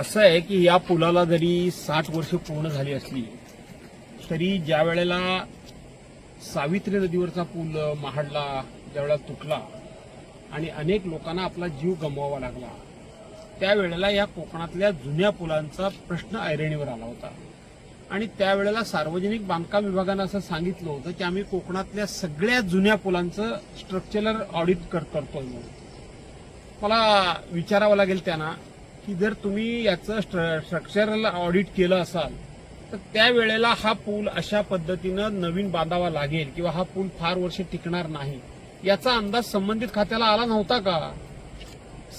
असं आहे की या पुलाला जरी साठ वर्ष पूर्ण झाली असली तरी ज्या वेळेला सावित्री नदीवरचा पूल महाडला ज्यावेळेला तुटला आणि अनेक लोकांना आपला जीव गमवावा लागला त्यावेळेला या कोकणातल्या जुन्या पुलांचा प्रश्न ऐरणीवर आला होता. आणि त्यावेळेला सार्वजनिक बांधकाम विभागानं असं सांगितलं होतं की आम्ही कोकणातल्या सगळ्या जुन्या पुलांचं स्ट्रक्चरल ऑडिट कर करतोय म्हणून. मला विचारावं लागेल त्यांना की जर तुम्ही याचं स्ट्रक्चरल ऑडिट केलं असाल तर त्यावेळेला हा पूल अशा पद्धतीनं नवीन बांधावा लागेल किंवा हा पूल फार वर्ष टिकणार नाही. याचा अंदाज संबंधित खात्याला आला नव्हता का?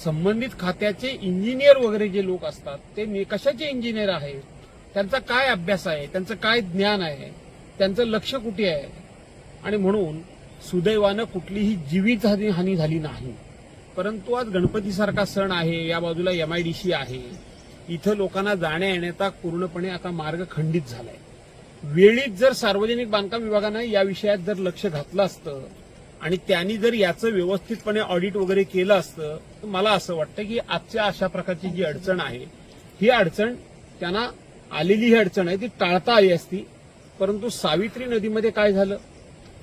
संबंधित खात्याचे इंजिनियर वगैरे जे लोक असतात ते कशाचे इंजिनियर आहेत त्यांचा काय अभ्यास आहे? त्यांचं काय ज्ञान आहे? त्यांचं लक्ष कुठे आहे? आणि म्हणून सुदैवानं कुठलीही जीवित हानी झाली नाही. परंतु आज गणपतीसारखा सण आहे या बाजूला एम आय डी सी आहे. इथं लोकांना जाण्या येण्याचा पूर्णपणे आता मार्ग खंडित झालाय. वेळीच जर सार्वजनिक बांधकाम विभागानं या विषयात जर लक्ष घातलं असतं आणि त्यांनी जर याचं व्यवस्थितपणे ऑडिट वगैरे केलं असतं तर मला असं वाटतं की आजच्या अशा प्रकारची जी अडचण आहे ही अडचण त्यांना आलेली ही अडचण आहे ती टाळता आली असती. परंतु सावित्री नदीमध्ये काय झालं?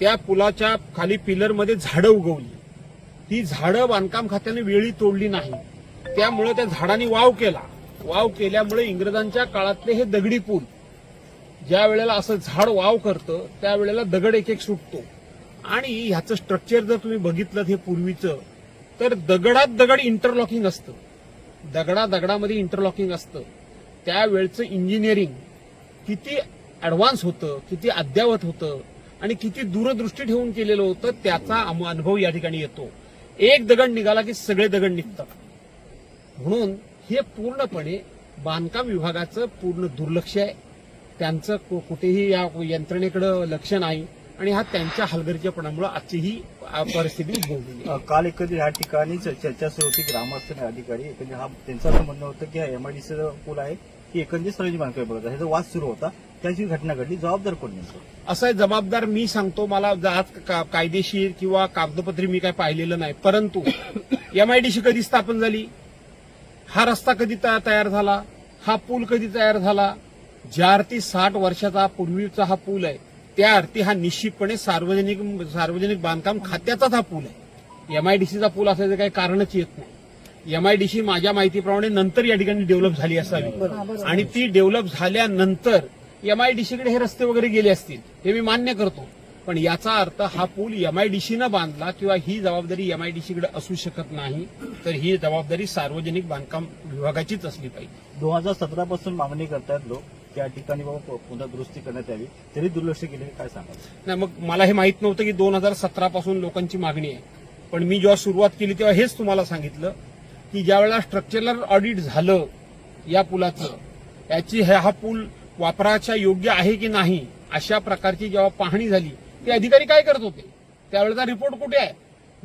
त्या पुलाच्या खाली पिलरमध्ये झाडं उगवली. ती झाडं बांधकाम खात्याने वेळी तोडली नाही. त्यामुळे त्या झाडांनी वाव केला. वाव केल्यामुळे इंग्रजांच्या काळातले हे दगडी पूल ज्या वेळेला असं झाड वाव करतं त्यावेळेला दगड एक एक सुटतो. आणि ह्याचं स्ट्रक्चर जर तुम्ही बघितलं हे पूर्वीचं तर दगडात दगड इंटरलॉकिंग असतं. दगडा दगडामध्ये इंटरलॉकिंग असतं. त्यावेळचं इंजिनिअरिंग किती ऍडव्हान्स होतं किती अद्यावत होतं आणि किती दूरदृष्टी ठेवून केलेलं होतं त्याचा अनुभव या ठिकाणी येतो. एक दगड निघाला की सगळे दगड निघतात. म्हणून हे पूर्णपणे बांधकाम विभागाचं पूर्ण दुर्लक्ष आहे. त्यांचं कुठेही या यंत्रणेकडे लक्ष नाही आणि हा त्यांच्या हलगर्जीपणामुळे आजची ही परिस्थिती उद्भवलेली काल एकंदरीत ह्या ठिकाणी चर्चा सुरू होती ग्रामस्थ अधिकारी. एकंदरीत हा त्यांचं असं म्हणणं होतं की हा एमआयडीसीचा पूल आहे की एकंदरीत सार्वजनिक बांधकाम विभागाचा. ह्याचा वाद सुरू होता. त्याची घटना घडली जबाबदार कोण नेमकं? असं आहे, जबाबदार मी सांगतो मला आज का- कायदेशीर किंवा कागदपत्री मी काय पाहिलेलं नाही. परंतु एमआयडीसी कधी स्थापन झाली? हा रस्ता कधी तया- तयार झाला? हा पूल कधी तयार झाला? ज्या अर्थी साठ वर्षाचा पूर्वीचा हा पूल आहे त्या अर्थी हा निश्चितपणे सार्वजनिक सार्वजनिक बांधकाम खात्याचाच हा पूल आहे. एमआयडीसीचा पूल असायचं काही कारणच येत नाही. एमआयडीसी माझ्या माहितीप्रमाणे नंतर या ठिकाणी डेव्हलप झाली असावी. आणि ती डेव्हलप झाल्यानंतर एमआयडीसीकडे हे रस्ते वगैरे गेले असतील हे मी मान्य करतो. पण याचा अर्थ हा पूल एमआयडीसीनं बांधला किंवा ही जबाबदारी एमआयडीसीकडे असू शकत नाही तर ही जबाबदारी सार्वजनिक बांधकाम विभागाचीच असली पाहिजे. दोन हजार सतरा पासून मागणी करतायत लोक त्या ठिकाणी बाबा पुन्हा दुरुस्ती करण्यात यावी. तरी दुर्लक्ष केले काय सांगाल नाही मग मला हे माहीत नव्हतं की दोन हजार सतरा पासून लोकांची मागणी आहे. पण मी जेव्हा सुरुवात केली तेव्हा हेच तुम्हाला सांगितलं की ज्या वेळेला स्ट्रक्चरल ऑडिट झालं या पुलाचं याची हा पूल वापराच्या योग्य आहे की नाही अशा प्रकारची जेव्हा पाहणी झाली ते अधिकारी काय करत होते? त्यावेळेचा रिपोर्ट कुठे आहे?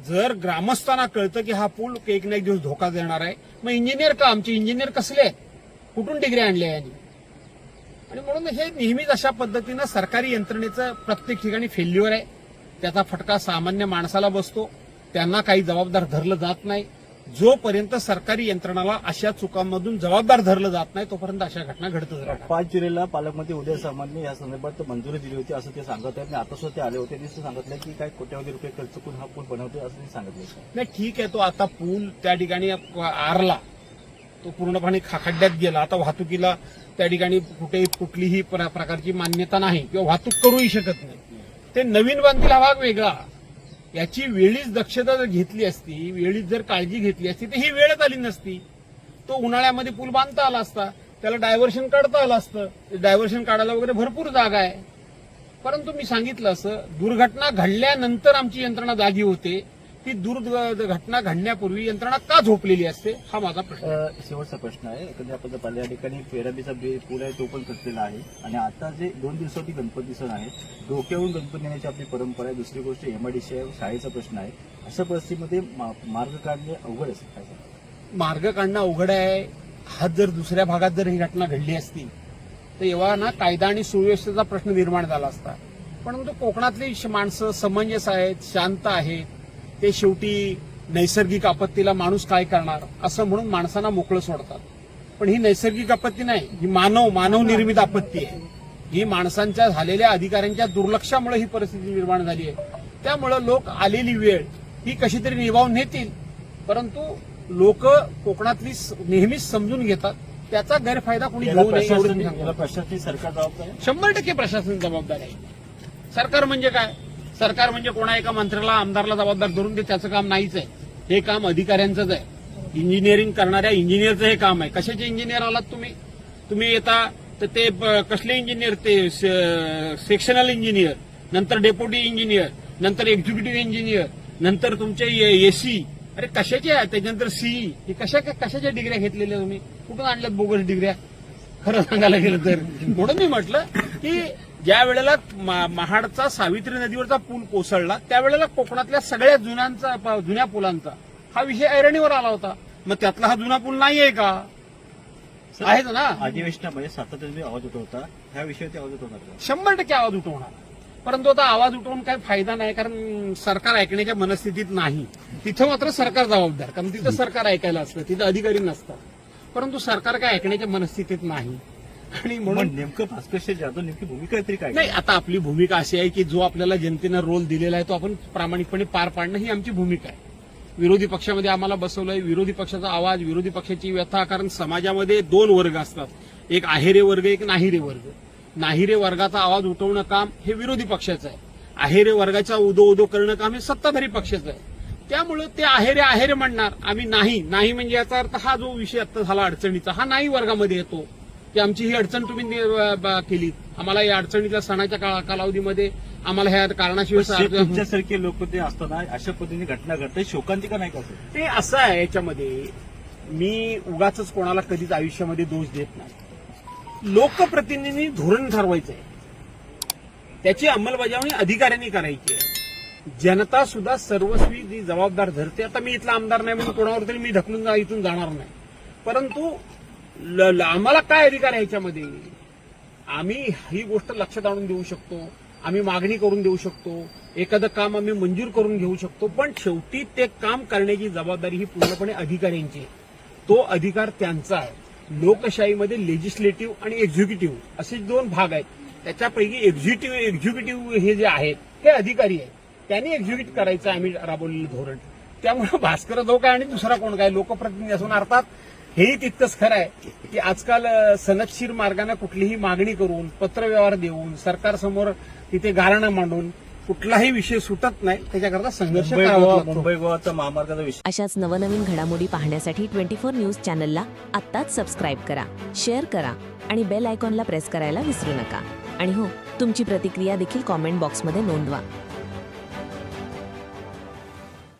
जर ग्रामस्थांना कळतं की हा पूल एक ना एक दिवस धोका देणार आहे मग इंजिनियर का? आमचे इंजिनियर कसले आहेत? कुठून डिग्री आणल्या यांनी? आणि म्हणून हे नेहमीच अशा पद्धतीनं सरकारी यंत्रणेचं प्रत्येक ठिकाणी फेल्युअर आहे. त्याचा फटका सामान्य माणसाला बसतो. त्यांना काही जबाबदार धरलं जात नाही. जोपर्यंत सरकारी यंत्रणाला अशा चुकांमधून जबाबदार धरलं जात नाही तोपर्यंत अशा घटना घडतच राहतात. पाच जुलैला पालकमंत्री उदय सामंतने या संदर्भात मंजुरी दिली होती असं ते सांगत आहेत. आणि आता सुद्धा ते आले होते. त्यांनी सांगितलं की काय कोट्यावधी रुपये खर्च करून हा पूल बनवतोय असं त्यांनी सांगितलं नाही ठीक आहे तो आता पूल त्या ठिकाणी आरला. तो पूर्णपणे खाखड्ड्यात गेला. आता वाहतुकीला त्या ठिकाणी कुठेही कुठलीही प्र- प्रकारची मान्यता नाही किंवा वाहतूक करूही शकत नाही. ते नवीन बांधतील हा भाग वेगळा. याची वेळीच दक्षता जर घेतली असती वेळीच जर काळजी घेतली असती तर ही वेळच आली नसती. तो उन्हाळ्यामध्ये पूल बांधता आला असता त्याला डायव्हर्शन काढता आलं असतं डायव्हर्शन काढायला वगैरे भरपूर जागा आहे. परंतु मी सांगितलं असं दुर्घटना घडल्यानंतर आमची यंत्रणा जागी होते. ती दुर्घटना घडण्यापूर्वी यंत्रणा का झोपलेली असते? हा माझा प्रश्न. शेवटचा प्रश्न आहे. एकंदरीत आपण पाहिलं या ठिकाणी फेराबीचा बे- पूल आहे तो पण कटलेला आहे. आणि आता जे दोन दिवसावरती गणपती सण आहे डोक्यावरून गणपती येण्याची आपली परंपरा आहे. दुसरी गोष्ट एमआयडीसी आहे शाळेचा प्रश्न आहे. अशा परिस्थितीमध्ये मार्ग काढणे अवघड असेल काय? मार्ग काढणं अवघड आहे. हा जर दुसऱ्या भागात जर ही घटना घडली असती तर एव्हा ना कायदा आणि सुव्यवस्थेचा प्रश्न निर्माण झाला असता. परंतु कोकणातली श- माणसं समंजस आहेत शांत आहेत. ते शेवटी नैसर्गिक आपत्तीला माणूस काय करणार? असं म्हणून माणसांना मोकळं सोडतात. पण ही नैसर्गिक आपत्ती नाही ही मानव मानव निर्मित आपत्ती आहे. ही माणसांच्या झालेल्या अधिकाऱ्यांच्या दुर्लक्षामुळे ही परिस्थिती निर्माण झाली आहे. त्यामुळं लोक आलेली वेळ ही कशी तरी निभावून नेतील? परंतु लोक कोकणातली नेहमीच समजून घेतात त्याचा गैरफायदा कोणी घेऊ नये सरकार जबाबदार आहे? शंभर टक्के प्रशासन जबाबदार आहे. सरकार म्हणजे काय? सरकार म्हणजे कोणा एका मंत्र्याला आमदारला जबाबदार धरून ते त्याचं काम नाहीच आहे. हे काम अधिकाऱ्यांचंच आहे. इंजिनिअरिंग करणाऱ्या इंजिनियरचं हे काम आहे. कशाचे इंजिनियर आलात तुम्ही? तुम्ही येता तर ते कसले इंजिनियर ते सेक्शनल इंजिनियर नंतर डेप्युटी इंजिनियर नंतर एक्झिक्युटिव्ह इंजिनियर नंतर तुमचे एसी अरे कशाचे आहे? त्याच्यानंतर सीई हे कशा कशाच्या डिग्र्या घेतलेल्या तुम्ही? कुठून आणल्यात बोगस डिग्र्या खरं सांगायला गेलं तर. म्हणून मी म्हटलं की ज्या वेळेला महाडचा सावित्री नदीवरचा पूल कोसळला त्यावेळेला कोकणातल्या सगळ्या जुन्यांचा जुन्या पुलांचा हा विषय ऐरणीवर आला होता. मग त्यातला हा जुना पूल नाहीये का? आहेच ना? अधिवेशनामध्ये सातत्याने आवाज उठवता ह्या विषयावरती आवाज उठवणार? शंभर टक्के आवाज उठवणार. परंतु आता आवाज उठवून काही फायदा नाही कारण सरकार ऐकण्याच्या मनस्थितीत नाही. तिथं मात्र सरकार जबाबदार कारण तिथं सरकार ऐकायला असतं तिथं अधिकारी नसतात. परंतु सरकार काय ऐकण्याच्या मनस्थितीत नाही. आणि म्हणून नेमकं भास्कर जाधव नेमकी भूमिका तरी काय नाही आता आपली भूमिका अशी आहे की जो आपल्याला जनतेनं रोल दिलेला आहे तो आपण प्रामाणिकपणे पार पाडणं ही आमची भूमिका आहे. विरोधी पक्षामध्ये आम्हाला बसवलंय. विरोधी पक्षाचा आवाज विरोधी पक्षाची व्यथा कारण समाजामध्ये दोन वर्ग असतात. एक आहेरे वर्ग एक नाहिरे वर्ग. नाहिरे वर्गाचा आवाज उठवणं काम हे विरोधी पक्षाचं आहे. आहेरे वर्गाचा उदो उदो करणं काम हे सत्ताधारी पक्षाचं आहे. त्यामुळं ते आहेरे आहेरे म्हणणार. आम्ही नाही. नाही म्हणजे याचा अर्थ हा जो विषय आता झाला अडचणीचा हा नाही वर्गामध्ये येतो. की आमची ही अडचण तुम्ही केली. आम्हाला या अडचणीच्या सणाच्या कालावधीमध्ये आम्हाला ह्या कारणाशिवाय तुमच्यासारखे लोक ते असताना अशा पद्धतीने घटना घडते. शोकांतिका नाही का ते असं आहे याच्यामध्ये मी उगाच कोणाला कधीच आयुष्यामध्ये दोष देत नाही. लोकप्रतिनिधी धोरण ठरवायचं आहे त्याची अंमलबजावणी अधिकाऱ्यांनी करायची आहे. जनता सुद्धा सर्वस्वी जी जबाबदार धरते आता मी इथला आमदार नाही म्हणून कोणावर तरी मी ढकलून इथून जाणार नाही. परंतु आम्हाला काय अधिकार आहे याच्यामध्ये? आम्ही ही गोष्ट लक्षात आणून देऊ शकतो. आम्ही मागणी करून देऊ शकतो. एखादं काम आम्ही मंजूर करून घेऊ शकतो. पण शेवटी ते काम करण्याची जबाबदारी ही पूर्णपणे अधिकाऱ्यांची आहे. तो अधिकार त्यांचा आहे. लोकशाहीमध्ये लेजिस्लेटिव्ह आणि एक्झिक्युटिव्ह असे दोन भाग आहेत. त्याच्यापैकी एक्झिक्युटिव्ह एक्झिक्युटिव्ह हे जे आहेत हे अधिकारी आहेत. त्यांनी एक्झिक्युट करायचं आहे आम्ही राबवलेलं धोरण. त्यामुळे भास्कर जो काय आणि दुसरा कोण? काय लोकप्रतिनिधी असून अर्थात हेही तितकंच खरं आहे की आजकाल सनदशीर मार्गाने कुठलीही मागणी करून पत्रव्यवहार देऊन सरकारसमोर तिथे गारणं मांडून कुठलाही विषय सुटत नाही त्याच्याकरता संघर्ष मुंबई गोवाचा महामार्गाचा विषय. अशाच नवनवीन घडामोडी पाहण्यासाठी ट्वेंटी फोर न्यूज चॅनलला आत्ताच सबस्क्राईब करा शेअर करा आणि बेल आयकॉनला प्रेस करायला विसरू नका. आणि हो तुमची प्रतिक्रिया देखील कॉमेंट बॉक्समध्ये नोंदवा.